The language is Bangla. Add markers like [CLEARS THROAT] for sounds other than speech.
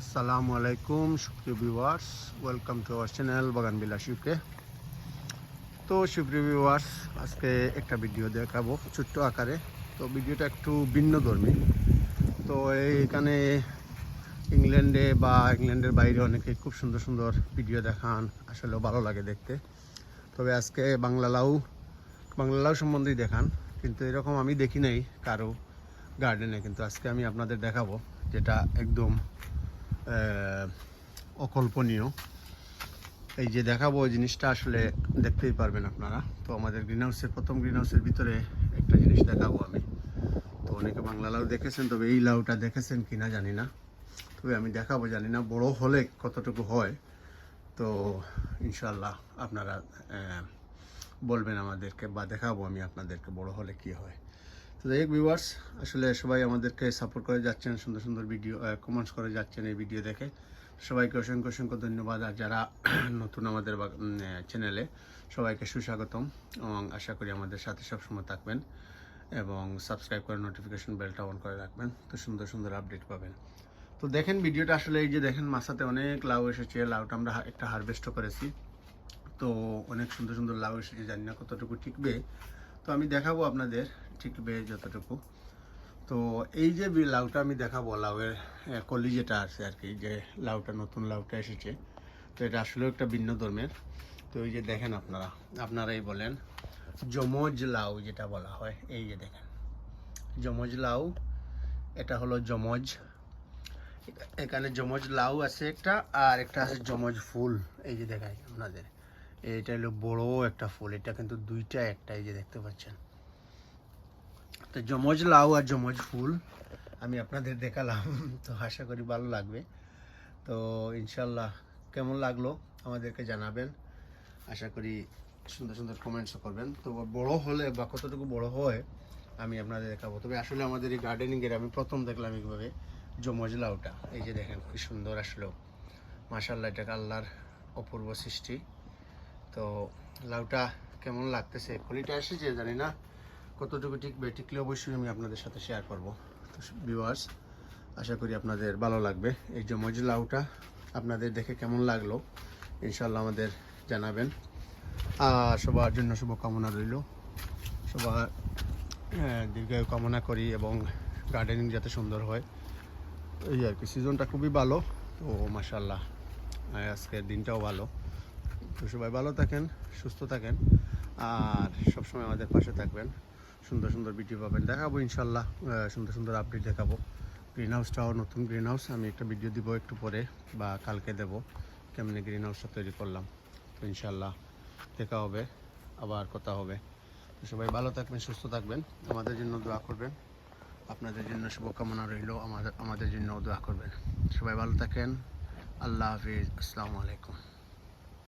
আসসালামু আলাইকুম, সুপ্রিয় viewers welcome to our channel বাগান বিলাসীকে তো সুপ্রিয় ভিউয়ার্স আজকে একটা ভিডিও দেখাবো ছোট্ট আকারে। তো ভিডিওটা একটু ভিন্ন ধর্মী। তো এইখানে ইংল্যান্ডে বা ইংল্যান্ডের বাইরে অনেকে খুব সুন্দর সুন্দর ভিডিও দেখান, আসলে ভালো লাগে দেখতে। তবে আজকে বাংলা লাউ বাংলা লাউ সম্বন্ধেই দেখান। কিন্তু এরকম আমি দেখি নাই কারও গার্ডেনে কিন্তু আজকে আমি আপনাদের দেখাবো, যেটা একদম অকল্পনীয়। এই যে দেখাবো জিনিসটা আসলে দেখতেই পারবেন আপনারা। তো আমাদের গ্রিন হাউসের প্রথম গ্রিন হাউসের ভিতরে একটা জিনিস দেখাবো আমি। তো অনেকে বাংলা লাউ দেখেছেন, তবে এই লাউটা দেখেছেন কিনা জানি না। তবে আমি দেখাবো, জানি না বড় হলে কতটুকু হয়। তো ইনশাল্লাহ আপনারা বলবেন আমাদেরকে বা দেখাবো আমি আপনাদেরকে বড় হলে কি হয়। তো যাই হোক ভিউয়ার্স আসলে সবাই আমাদেরকে সাপোর্ট করে যাচ্ছেন, সুন্দর সুন্দর ভিডিও কমেন্টস করে যাচ্ছেন এই ভিডিও দেখে। সবাইকে অসংখ্য অসংখ্য ধন্যবাদ। আর যারা [CLEARS THROAT] নতুন আমাদের চ্যানেলে সবাইকে সুস্বাগতম এবং আশা করি আমাদের সাথে সবসময় থাকবেন এবং সাবস্ক্রাইব করে নোটিফিকেশন বেলটা অন করে রাখবেন, তো সুন্দর সুন্দর আপডেট পাবেন। তো দেখেন ভিডিওটা আসলে এই যে দেখেন মাসাতে অনেক লাউ এসেছে। লাউটা আমরা একটা হারভেস্টও করেছি। তো অনেক সুন্দর সুন্দর লাউ এসেছে, জানি না কতটুকু টিকবে। তো আমি দেখাবো আপনাদের টিকবে যতটুকু। তো এই যে লাউটা আমি দেখাবো, লাউয়ের কলি যেটা আছে আর কি, যে লাউটা, নতুন লাউটা এসেছে, তো এটা আসলেও একটা ভিন্ন ধর্মের। তো এই যে দেখেন আপনারা, আপনারাই বলেন, যমজ লাউ যেটা বলা হয়, এই যে দেখেন। যমজ লাউ, এটা হলো যমজ। এখানে যমজ লাউ আছে একটা, আর একটা আছে যমজ ফুল, এই যে দেখাই আপনাদের। এটা হলো বড় একটা ফুল, এটা কিন্তু দুইটা, একটা এই যে দেখতে পাচ্ছেন। তো যমজ লাউ আর যমজ ফুল আমি আপনাদের দেখালাম, তো আশা করি ভালো লাগবে। তো ইনশাল্লাহ কেমন লাগল আমাদেরকে জানাবেন। আশা করি সুন্দর সুন্দর কমেন্টসও করবেন। তো বড় হলে বা কতটুকু বড় হয় আমি আপনাদের দেখাবো। তবে আসলে আমাদের এই গার্ডেনিংয়ের আমি প্রথম দেখলাম এইভাবে যমজ লাউটা। এই যে দেখেন কি সুন্দর আসলেও মাশাল্লাহ এটা আল্লাহর অপূর্ব সৃষ্টি। তো লাউটা কেমন লাগতেছে? কলিটা এসেছে জানি না কতটুকু টিকবে টিকলে অবশ্যই আমি আপনাদের সাথে শেয়ার করব। তো ভিউয়ার্স আশা করি আপনাদের ভালো লাগবে। এই যে মজ লাউটা, আপনাদের দেখে কেমন লাগল ইনশাল্লাহ আমাদের জানাবেন। আর সবার জন্য শুভকামনা রইল। সবার দীর্ঘায়ু কামনা করি এবং গার্ডেনিং যাতে সুন্দর হয়। এই আর কি সিজনটা খুবই ভালো। তো মাসাল্লাহ আজকের দিনটাও ভালো। তো সবাই ভালো থাকেন, সুস্থ থাকেন, আর সবসময় আমাদের পাশে থাকবেন। সুন্দর সুন্দর ভিডিও পাবেন। দেখাবো ইনশাল্লাহ সুন্দর সুন্দর আপডেট দেখাবো। গ্রিন হাউসটাও নতুন গ্রিন হাউস আমি একটা ভিডিও দিব একটু পরে, বা কালকে দেব। কেমনি গ্রিন হাউসটা তৈরি করলাম। তো ইনশাল্লাহ দেখা হবে, আবার কথা হবে। তো সবাই ভালো থাকবেন, সুস্থ থাকবেন। আমাদের জন্য দোয়া করবেন। আপনাদের জন্য শুভকামনা রইল। আমাদের আমাদের জন্য দোয়া করবেন। সবাই ভালো থাকেন। আল্লাহ হাফিজ। আসসালামু আলাইকুম।